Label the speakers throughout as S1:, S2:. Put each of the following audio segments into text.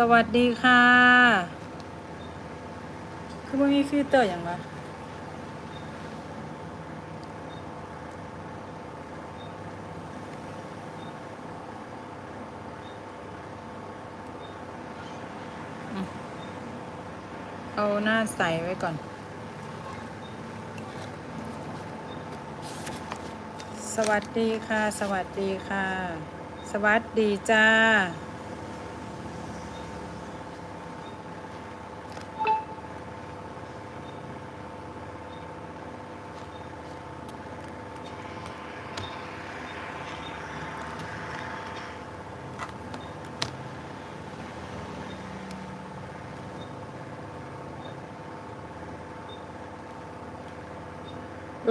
S1: สวัสดีค่ะ คือว่ามีฟิลเตอร์อย่างวะอืมเอาหน้าใสไว้ก่อน สวัสดีค่ะ สวัสดีค่ะ สวัสดีจ้า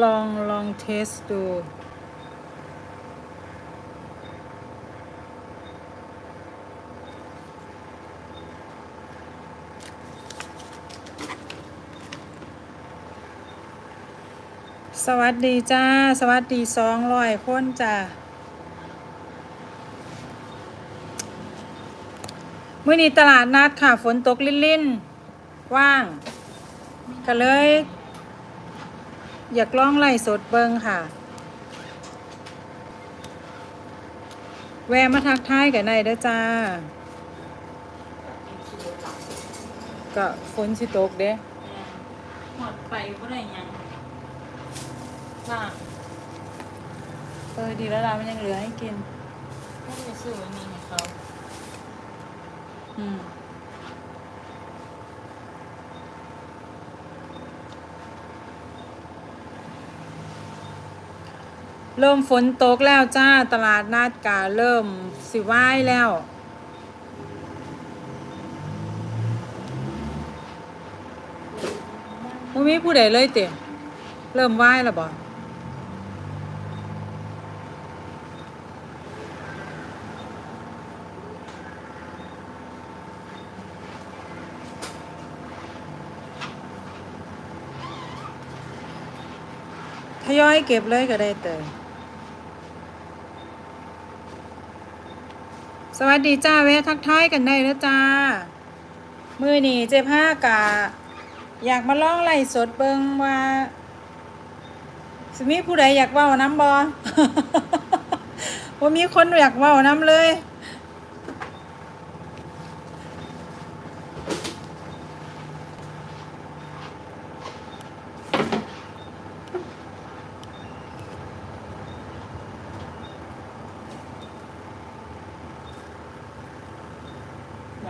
S1: ลองลองเทสดูสวัสดีจ้า สวัสดีสองร้อยคนจ้ามื่อนี้ตลาดนัดค่ะ ฝนตกลิ่นๆ ว่าง ก็เลย อยากลองไล่สดเบิงค่ะ แวะมาทักทายกันได้เด้อจ้า ก็ฝนสิตกเด้
S2: หมดไปก็ได้ยังว่า
S1: เออดีแล้วล่ะมันยังเหลือให้กิน
S2: พวกจะซื้ออันนี้ให้เขา
S1: อืม เริ่มฝนตกแล้วจ้าตลาดนัดกาเริ่มสิว่ายแล้วบ่มีผู้ใดเลยเตะเริ่มว่ายแล้วบ่ทยอยเก็บเลยก็ได้เตย สวัสดีจ้าแวะทักทายกันได้แล้วจ้า มือนี่เจ๊ผ้ากะ อยากมาลองไล่สดเบิงว่าสมีผู้ใดอยากเว้าน้ำบอว่ามีคนอยากเว้าน้ำเลย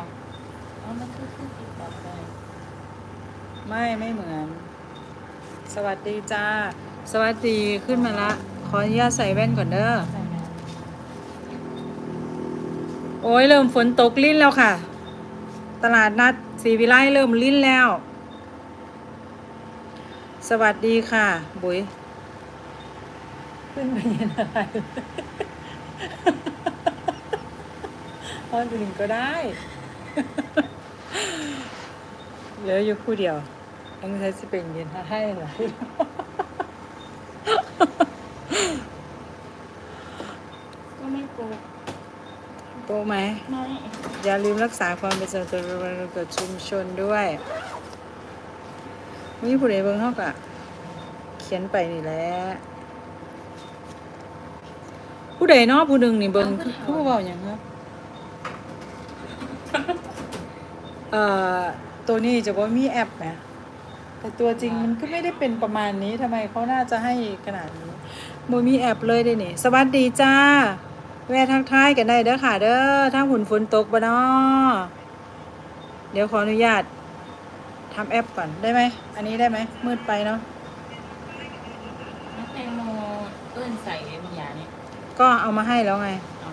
S1: า
S2: กเอามาคือคือติดต่อไป
S1: ไม่ไม่เหมือน สวัสดีจ้า สวัสดีขึ้นมาละ ขออนุญาตใส่แว่นก่อนเด้อ
S2: ใช่ไหม
S1: โอ้ยเริ่มฝนตกลิ้นแล้วค่ะ ตลาดนัดสีวิไลเริ่มลิ้นแล้ว สวัสดีค่ะ บุ๋ยขึ้นไปเย็นอะไรออนอื่นก็ได้ เหลืออยู่คู่เดียว อันนี้จะเป็นเย็นให้เหรอ
S2: ก็ไม่โกง
S1: โปะไหม
S2: ไม่
S1: อย่าลืมรักษาความเป็นส่วนตัวกับชุมชนด้วยมีผู้ใดเบิ่งเท่ากับเขียนไปนี่แหละผู้ใดเนาะผู้หนึ่งนี่เบิ่งคือผู้เว้าอย่างเงี้ยเอ่อตัวนี้จะว่ามีแอปนะ แต่ตัวจริงมันก็ไม่ได้เป็นประมาณนี้ทำไมเขาน่าจะให้ขนาดนี้บ่มีแอปเลยเด้นี่สวัสดีจ้า แวะทักทายกันได้เด้อค่ะ เด้อถ้าหุ่นฝนตกบ่เนาะเดี๋ยวขออนุญาตทำแอปก่อนได้ไหม อันนี้ได้ไหม มืดไปเนาะ
S2: น้ำแตงโมเอื้นใส่ไอ้มียาเนี่ย
S1: ก็เอามาให้แล้วไง
S2: อ๋อ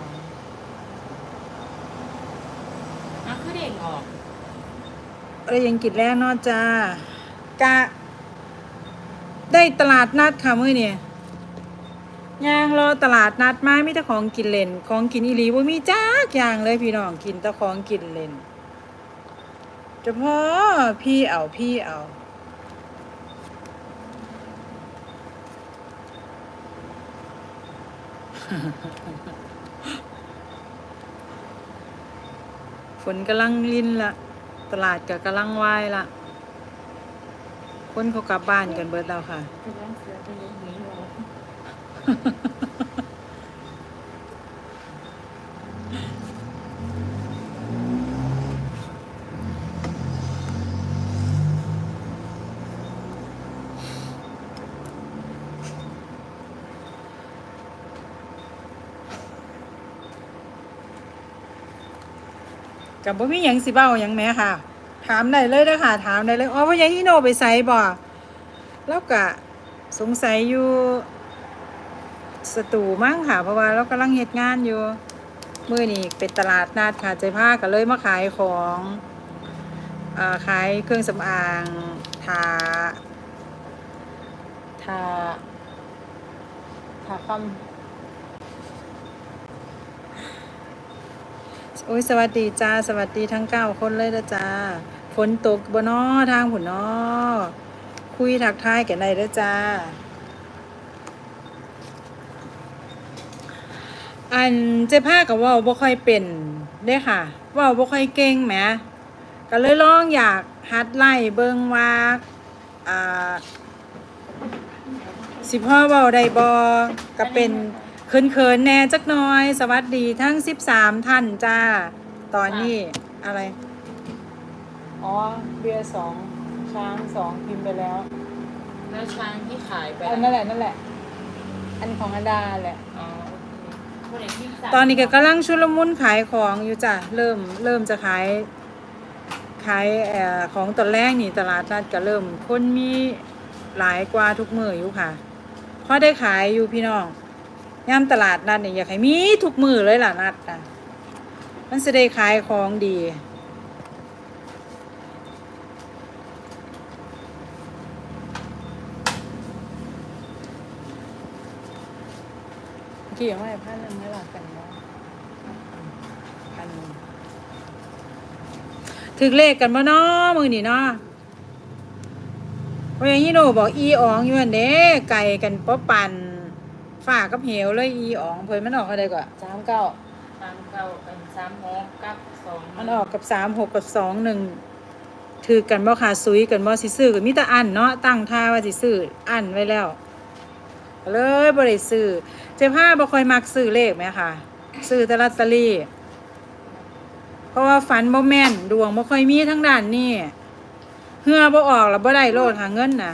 S2: อะคือเด็กออก
S1: เรายังกิจแรกเนอะจ้า กะ ได้ตลาดนัดค่ะมื้อเนี่ย่างรอตลาดนัดมามีแต่ของกินเล่น ของกินอีหลีบ่มีจักอย่างเลยพี่น้องกินแต่ของกินเล่นเฉพาะพี่เอาพี่เอาฝนกำลังลินละ ตลาดก็กำลังวายละ คนเขากลับบ้านกันเบิดแล้วค่ะ
S2: กำลังเสือเป็นอย่างนี้หรอ
S1: กับบ่มีหยังสิเบ้าหยังแหม่ค่ะ ถามได้เลยเด้อค่ะถามได้เลยอ๋อว่าหยังอีโนไปไสบ่แล้วก็สงสัยอยู่สตูมั้งค่ะ เพราะว่าเรากำลังเฮ็ดงานอยู่มื้อนี้เป็นตลาดนัดค่ะใจผ้าก็เลยมาขายของอขายเครื่องสำอางทาทาทาคำโอ้ยสวัสดีจ้า สวัสดีทั้งเก้าคนเลยนะจ้า ฝนตกบนนอทางผุนนอคุยทักทายกันได้เด้อจ้า อันเจ้ผ้ากับว่าวบ่ค่อยเป็นเด้ค่ะ ว่าวบ่ค่อยเก่งแหมก็เลยลองอยากฮัดไล่เบิงว่าอ่าสิพ่อเว้าได้บ่ก็เป็นเขินๆแหน่จักน่อย สวัสดีทั้ง13ท่านจ้า ตอนนี้อะไร อ๋อเบียร์สองช้างสองพิมพ์ไปแล้ว
S2: แล้วช้างที่ขายไป
S1: อันนั่นแหละนั่นแหละ อันของอดาแหละ
S2: อ๋อโอเคคนไหนที่สั่ง
S1: ตอนนี้ก็กำลังชุลมุนขายของอยู่จ้ะเริ่มเริ่มจะขายขายเอ่อของตอนแรกนี่ตลาดนัดก็เริ่ม คนมีหลายกว่าทุกมืออยู่ค่ะเพราะได้ขายอยู่พี่น้องย่ามตลาดนัดนี่อยากให้มีทุกมือเลยล่ะนัดนะมันจะได้ขายของดี กี่ยังไงพันหนึ่งไม่หลักกันเนาะพันหนึ่งถึกเลขกันบ่เนาะมือนี่เนาะเพราะอย่างนี้โนบอกอีอ๋องอยู่อันเด้ไก่กันป๊อปันฝากกับเหวเลยอีอ๋องเพิ่นมันออกอะไรก่อนสามเก้า
S2: สามเก้าเป็นสามหกกับสอง
S1: มันออกกับสามหกกับสองหนึ่งถือกันบ่ขาดซุยกันบ่สิซื้อกันมีแต่อันเนาะตั้งท่าว่าสิซื้ออันไว้แล้วก็ เลยบ่ได้ซื้อเจ้าผ้าบ่ค่อยมักซื้อเลขไหมค่ะซื้อแต่ลอตเตอรี่ เพราะว่าฝันบ่แม่นดวงบ่ค่อยมีทั้งด้านนี้เหือบ่ออกแล้วบ่ได้โลดหาเงินน่ะ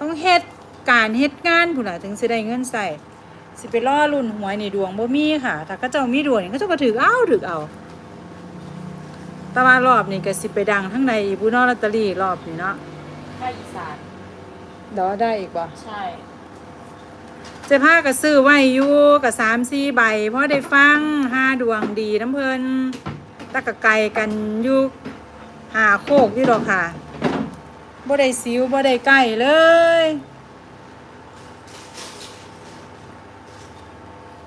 S1: ต้องเฮ็ดการเฮ็ดงานพุ่นน่ะถึงสิได้เงินใส่สิไปล่อรุ่นหวยนี่ดวงบ่มีค่ะ ถ้าเขาเจ้ามีดวงนี่เขาเจ้าก็ถือเอาถือเอาแต่ว่ารอบนี้ก็สิไปดังทั้งในอีบุนอลอตเตอรี่รอบนี้เนาะ
S2: ภาคอีสาน
S1: เดี๋ยวได้อีกว่า
S2: ใช่
S1: เจ้าผ้าก็ซื้อไว้อยู่กับสามสี่ใบเพราะได้ฟังห้าดวงดีน้ำเพลินตะกะไก่กันอยู่หาโคกอยู่ดอกค่ะบ่ได้สิวบ่ได้ไก่เลย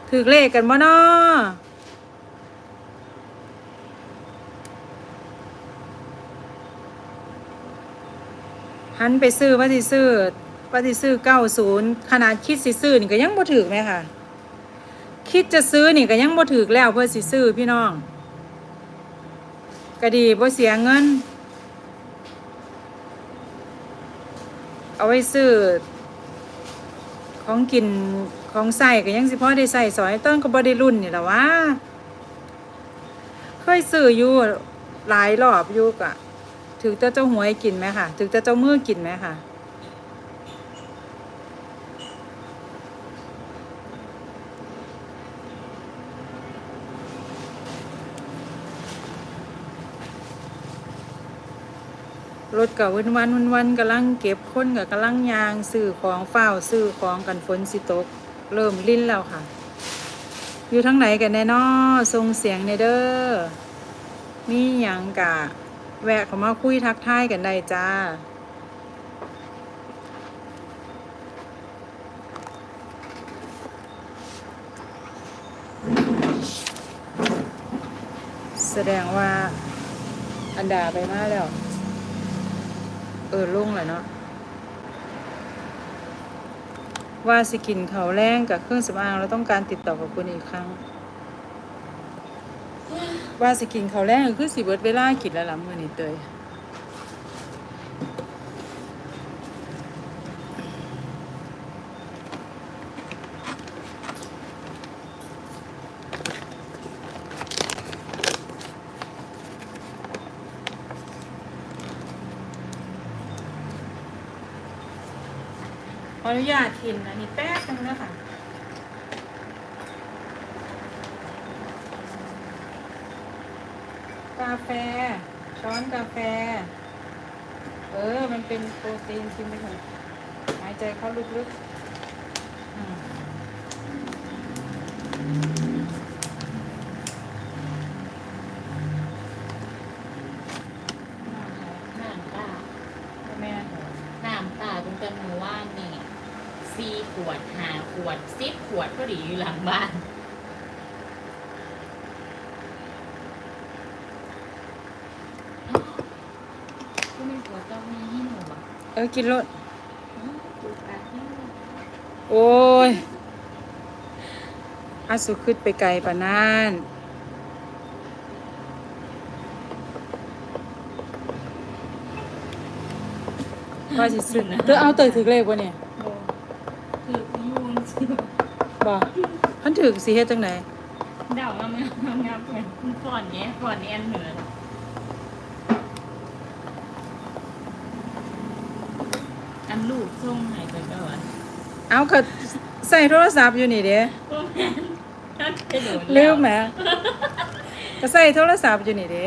S1: ถือเลขกันบ่นอหันไปซื้อว่าสิซื้อ ว่าสิซื้อเก้าศูนย์ขนาดคิดสิซื้อนี่ก็ยังบ่ถือไหมค่ะคิดจะซื้อนี่ก็ยังบ่ถือแล้วเพื่อสิซื้อพี่น้องก็ดีบ่เสียเงิน เอาไว้ซื้อของกินของใส่ก็ยังสิพ่อได้ใส่สอยต้นก็บ่ได้รุ่นนี่แหละวะเคยซื้ออยู่หลายรอบอยู่กะถือแต่เจ้าหวยกินไหมค่ะถือแต่เจ้ามือกินไหมค่ะ รถกับวันวันวันวันกำลังเก็บคนกับกำลังยางซื้อของเฝ้าวซื้อของกันฝนสิตก เริ่มลิ้นแล้วค่ะ อยู่ทั้งไหนกันแน่นอทรงเสียงในเด้อมีหยังกะ แวะเข้ามาคุยทักทายกันได้จ้าแสดงว่าอันดาไปมาแล้ว เออลุ่งเลยเนาะว่าสิกินเขาแรงกับเครื่องสำอางเราต้องการติดต่อกับคุณอีกครั้ง ว่าสิกินเขาแรงคือสิเบิร์ดเวลากินแล้วล่ะมือนี้เตย ญาตกินอันนี้แป๊บนึงนะคะกาแฟ ช้อนกาแฟ เออ มันเป็นโปรตีนกินไปเถอะหายใจเข้าลึกๆอืม
S2: น้ำตา
S1: แม่
S2: น้ำตาตรงกันหมู่ว่านนี่สี่ขวดห้าขวดสิ บขวดพอดีอยู่หลังบ้านอ้าวก็ไม่ขวดต้องมีให้หนูอะ
S1: เออกินรส
S2: อ้าวดูปากให้หนู
S1: โอ้ยอาสุขึ้นไปไกลปานนานว่าสิซื้อเธอเอาเตยถึกเลขวะเนี่ย
S2: คือยูนสิ
S1: บ่พันถึกสิเฮ็ดจังไหน
S2: เดางามงามงามเหมือนฟอนเนี้ยฟอนแอนเหนืออันลูกส่งให้ไปก่อน
S1: เอาก็ใส่โทรศัพท์อยู่นี่เด้
S2: โอ้แม่นนั่นไปโดน
S1: ลืมแหมก็ใส่โทรศัพท์อยู่นี่เด้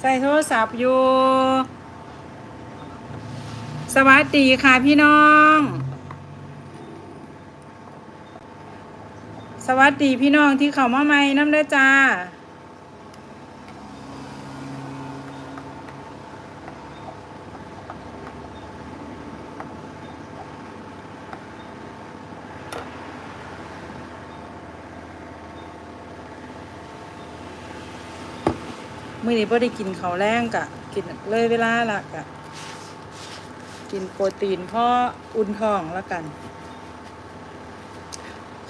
S1: ใส่โทรศัพท์อยู่ สวัสดีค่ะพี่น้อง วัสดีพี่น้องที่เข้ามาใหม่น้ำเด้อจ้า มื่อนี้พอได้กินเขาแรงกะ กินเลยเวลาละกะ กินโปรตีนพราะอุ่นท้องแล้วกัน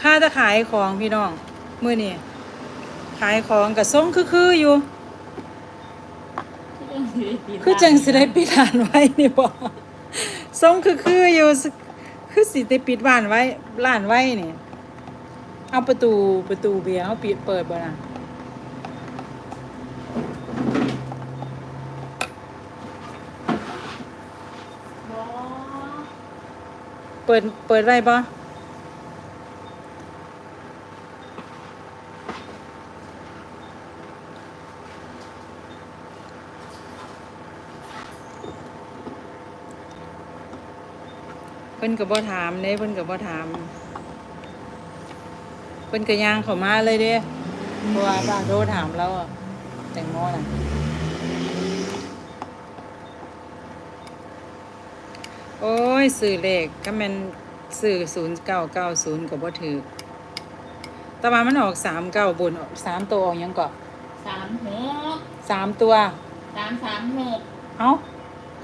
S1: ค่าจะขายของพี่น้องมื่อนี้ขายของกับส่งคือๆอยู่ คือจังสิได้ปิดร้านไว้นี่บ่ส่งคือๆอยู่สคือสิได้ปิดบ้านไว้ร้านไว้นี่เอาประตูประตูเบียร์เขาปิดเปิดบ่น่ะ
S2: บอ
S1: เปิดเปิดไว้บ่ เพิ่นก็บ่ถามเด้เพิ่นก็บ่ถาม เพิ่นก็ย่างเข้ามาเลยเด้เพราะว่าป้าโทรถามแล้วอะแตงโมน่ะโอ้ยสื่อเลขก็แม่นสื่อศูนย์เก้าเก้าศูนย์ก็บ่ถือแต่ว่ามันออกสามเก้าบนสามตัวออกหยังเกาะ
S2: สามหก
S1: สามตัว
S2: สามสามหก
S1: เอ้า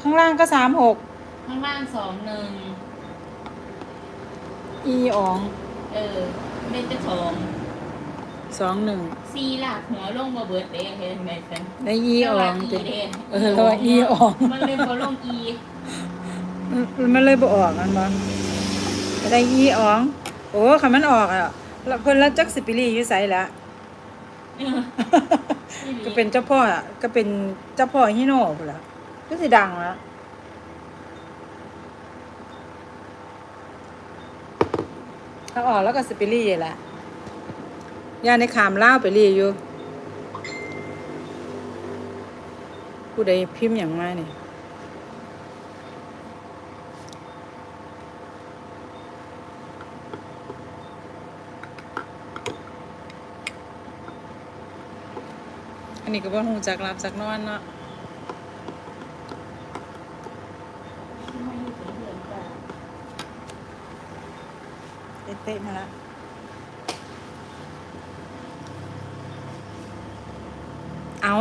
S1: ข้างล่างก็สามหก
S2: ข้างล่างสองหนึ่ง
S1: อีออง
S2: เออเป็นเจ้าของ
S1: สองหนึ่ง
S2: ซีหลักหัวลงมาเบิดเด้เห็นไหมเป็น
S1: ในอีออง
S2: เด้
S1: ติเออแล้วว่าอีออง
S2: มันเลยพอลงอี
S1: มันมันเลยบ่ออกมันบ่ได้อีออง โอ้คันมันออกอะแล้วเพิ่นละจักสิปิรีอยู่ไสละ
S2: เออ
S1: ก็เป็นเจ้าพ่ออะก็เป็นเจ้าพ่อฮิโน่พุ่นล่ะก็สิดังแล้ว ถ้าออกแล้วก็สิไปรีแหละย่าในขามเล่าไปรีอยู่ผู้ใดพิมพ์อย่างมาเนี่ยอันนี้ก็บ่ฮู้จักรับจักนอนเนาะ เตะๆมาละเอา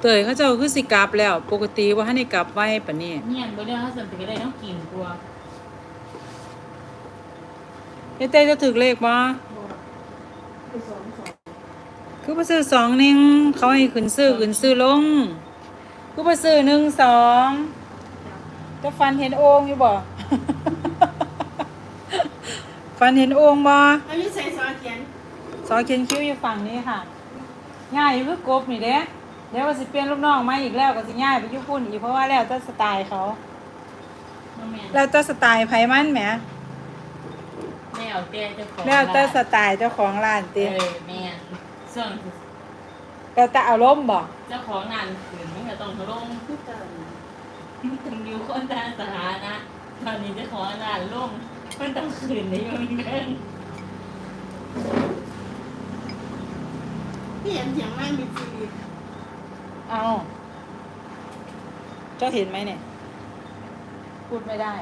S1: เตยเขาเจ้าคือสิกลับแล้ว ปกติว่าให้ได้กลับไว้ปะนี่
S2: เนี่ยบ่ได้เขาสัมผัสได้ต้องกินกลัว
S1: เต้เต้จะถึกเลขบ่คือไปซื้อสองหนึ่งเขาให้ขึ้นซื้อขึ้นซื้อลงคือไปซื้อหนึ่งสองจะฟันเห็นโอ่งอยู่บ่ ฟันเห็นโอ่งบ่
S3: อันนี้ใส่ซอสเขียน
S1: ซอยเขียนคิ้วอยู่ฝั่งนี้ค่ะง่ายอยู่คือกบนี่เด้เดี๋ยวว่าสิเปลี่ยนลูกน้องมาอีกแล้วก็สิง่ายไปญี่ปุ่นอีกเพราะว่าแล้วแต่สไตล์เขา
S2: น้องแม่น
S1: แล้วแต่สไตล์ไผมันแหม
S2: แล้วแต่เจ้าของ
S1: แล้วแต่ส
S2: ร้าน
S1: ไตล์เจ้าของร้าน
S2: เอ
S1: ติ
S2: อแม่นส่วน
S1: แล้วแต่อารมณ์บ่
S2: เจ้าของงานขืนมันก็ต้องลง
S3: คือเก่า
S2: ถึงอยู่คนด้านสถานะตอนนี้เจ้าของงานลง มันต้องขืนในเมืองเดิน
S3: พี่เห็นเสียงไม่มีซีรีส์
S1: เอาเจ้าเห็นไหมเนี่ย พูดไม่ได้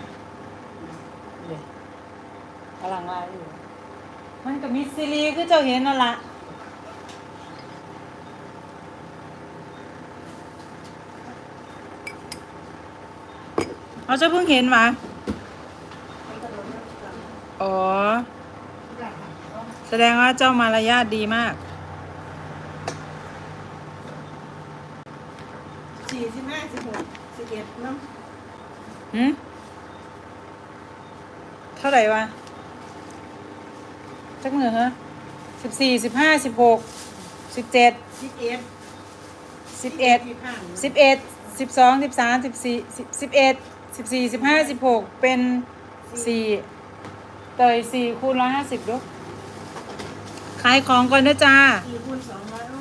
S1: เลยกำลังไล่อยู่ มันก็มีซีรีส์คือเจ้าเห็นนั่นละเอาเจ้าเพิ่งเห็นมา
S3: มันตลกนะ
S1: อ๋อ แสดงว่าเจ้ามารยาทดีมาก
S3: สี่สิบห้าสิบหกสิบเอ็ดเนาะ
S1: หืมเท่าไหร่วะจักมือฮะสิบสี่สิบห้าสิบหกสิบเจ็ด
S3: สิบเอ็ด
S1: สิบเอ็ด
S3: สิบห้า
S1: สิบเอ็ดสิบสองสิบสามสิบสี่สิบสิบเอ็ดสิบสี่สิบห้าสิบหกเป็นสี่ เตยสี่คูณร้อยห้าสิบดูขายของก่อนนะจ้า
S3: สี่คูณสองร้อยเอา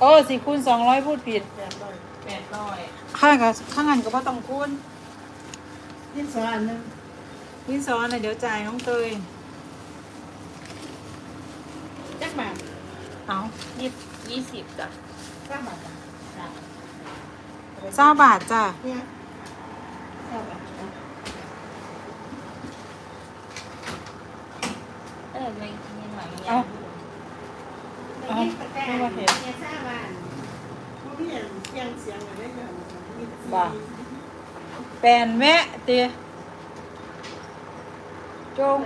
S1: โอ้สี่คูณสองร้อยพูดผิด
S3: แปดร้อย
S2: แปดร้อย
S1: ข้างกับข้างอันก็บ่ต้องคูณ
S3: ดินสออันหนึ่ง
S1: วินซอนน่ะเดี๋ยวจ่ายน้องเตย
S3: จักบาท
S1: เอา
S2: ยี่ยี่สิบจ้ะ
S3: เก้าบาท
S2: จ้ะ
S1: เจ้าบาทจ้า
S3: เนี่ยเก้าบาทนะ
S2: เออไม่ไม่หน่อยไม่ยา
S1: เอา
S2: ก
S3: ไม่กินตะแกรงเนี่ยทราบว่าเพราะพี่เห็นเสียงเสียงอะไรอย่างเงี้ยมีซีรีส์
S1: แปนแวะเตียจง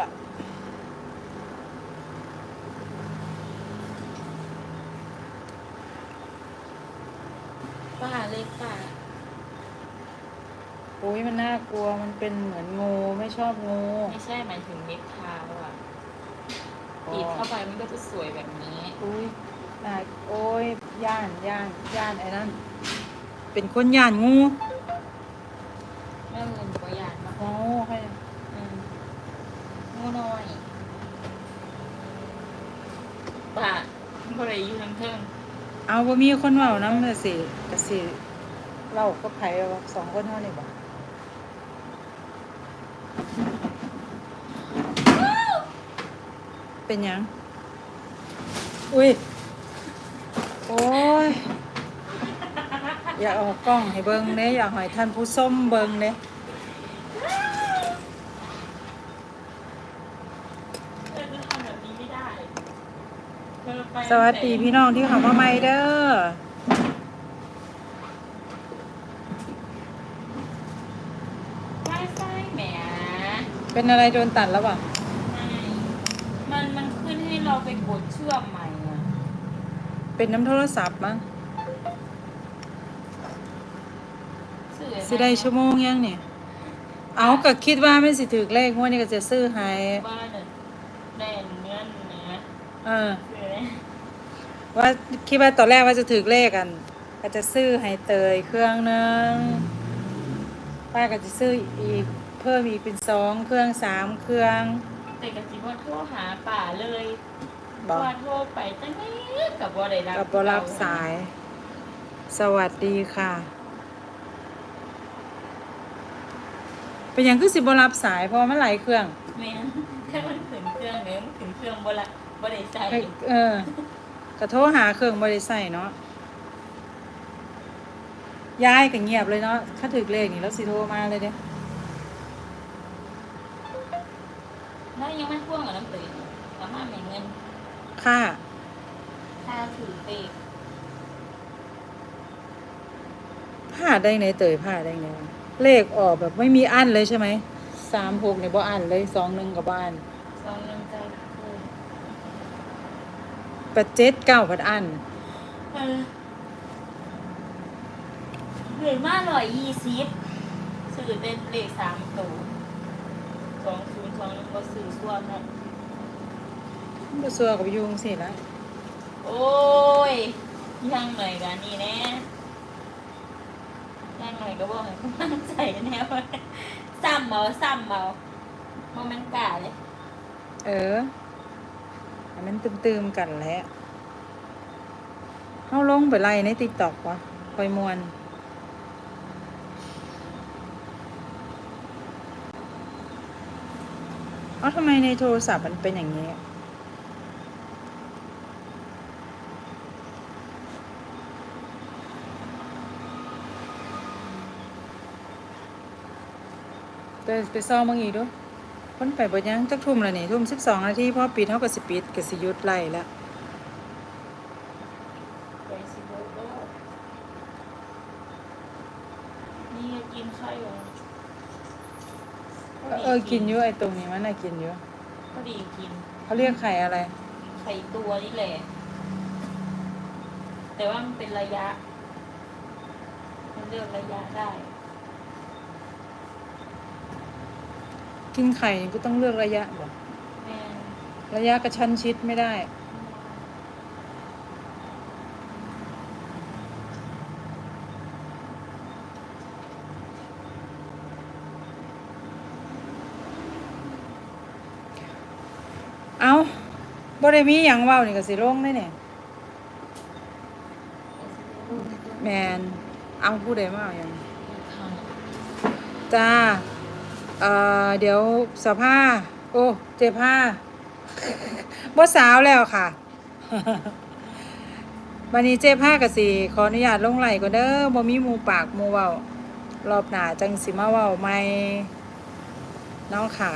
S1: ละ
S2: ป้าเล็กป้า
S1: โอ้ย มันน่ากลัวมันเป็นเหมือนงูไม่ชอบงู
S2: ไม่ใช่หมายถึงเม็ดเท้าอะติดเข้าไปมันก็จะสวยแบบนี้
S1: อุ้ยน่าโอ้ยย่านย่านย่านไอ้นั่นเป็นคนย่านงู
S2: แม่เงินตัวอย่างมา
S1: โอ้ให้
S2: อืมงูน้อยป้าก็เลยอยู่ทั้งเทิง
S1: เอาบ่มีคนเว้านำน่ะสิก็สิเล่าก็ไผว่าสองคนเท่านี้บ่ เป็นหยัง อุ้ย โอ้ย อย่าเออกกล้องให้เบิ่งเด้อย่าให้ท่านผู้ชมเบิ่งเด้
S2: เธอจะทำแบบนี้ไม่ได้เธอไป
S1: สวัสดีพี่น้องที่เข้ามาใหม่เด้อ
S2: ไฟไฟแหม
S1: เป็นอะไรโดนตัดแล้วป่ะ
S2: ไม่มันมันขึ้นให้เราไปกดเชื่อมใหม่อะ
S1: เป็นน้ำโทรศัพท์มั้ง
S2: สื่อ
S1: สิได้ชั่วโมงยังเนี่ย เอาก็คิดว่าไม่สิถือเลขงวดนี้ก็จะซื้อให้
S2: ว่าเนี่ยได้เงินเนื้อ
S1: เออ
S2: คืออะไร
S1: ว่าคิดว่าตอนแรกว่าจะถือเลขกัน ก็จะซื้อให้เตยเครื่องนึงป้าก็จะซื้ออีก เพิ่มอีกเป็นสองเครื่องสามเครื่อง
S2: แต่กะจิว่าโทรหาป่าเลย
S1: บอก
S2: ว่าโทรไปตั้งนี้กับว่าได้รับ
S1: กับบรับสาย สวัสดีค่ะ เป็นอย่างคือสิบรับสายเพราะว่ามันหลายเครื่อง
S2: แม่นถ้ามันถึงเครื่องเนี้ยมันถึงเครื่องบ่ละบ่ได้ใส่
S1: เออกระโทรหาเครื่องบริใส่เนาะยายก็เงียบเลยเนาะถ้าถึกเลขนี่แล้วสิโทรมาเลยเด้
S2: แล้วยังไม่พ่วงกับน้ำตื่นสามารถแบ่งเงิน
S1: ค่ะ
S2: ค่าถือเปก
S1: พลาดได้ไงเตยพลาดได้ไงวะเลขออกแบบไม่มีอั้นเลยใช่ไหมสามหกเนี่ยบ่อ่านเลยสองหนึ่งกับบ้าน
S2: สองหนึ่งใจเลย
S1: แปดเจ็ดเก้าพัดอัน
S2: เออเหนื่อยมากหน่อยยี่สิบสื่อเต็มเลขสามตัวสองศูนย์สองหนึ่งก็สื่อส่วนนั้น
S1: บ่ซัวกับยุงสิละ
S2: โอ้ยยังหน่อยกันนี่แน่ยังหน่อยก็บอกให้กำลังใจแน่ว่าซ้ำเมาซ้ำเมาโมเมนต์กาเลย
S1: เอออันนั้นตืมๆกันแหล้วเฮาลงไปไล่ใน TikTok วะคอยมวนเอ้าทำไมในโทรศัพท์มันเป็นอย่างนี้ แต่ไปซ่อมมึงอีกด้วยคนไปบ่ยังจักทุ่มแล้วนี่ทุ่มสิบสองนาทีพอปิดเท่ากับสิปิดกับสิหยุดไล่แล้ว
S2: ไปสิโบโลนี่ก็กินข้าวอยู่
S1: เออกินอยู่ไอ้ตรงนี้มันน่ะกินอยู่
S2: พอดีกิน
S1: เขาเรียกไข่อะไร
S2: ไข่ตัวนี่แหละ แต่ว่ามันเป็นระยะ มันเลือกระยะได้
S1: กินไข่นี่ก็ต้องเลือกระยะบ่
S2: แม่น
S1: ระยะกระชั้นชิดไม่ได้ เอาบ่ได้มีหยังเว้านี่ก็สิลงได้เนี่ยแมนเอาผู้ใดมาเอาหยังจ้า เอ่อเดี๋ยวสภาโอ้เจ็บผ้าบ่สาวแล้วค่ะ วันนี้เจ็บผ้ากับสีขออนุญาตลงไหลก่อนเด้อบ่มีมูปากมูเว้ารอบหน้าจังสิมาเว้าไม่น้องค่ะ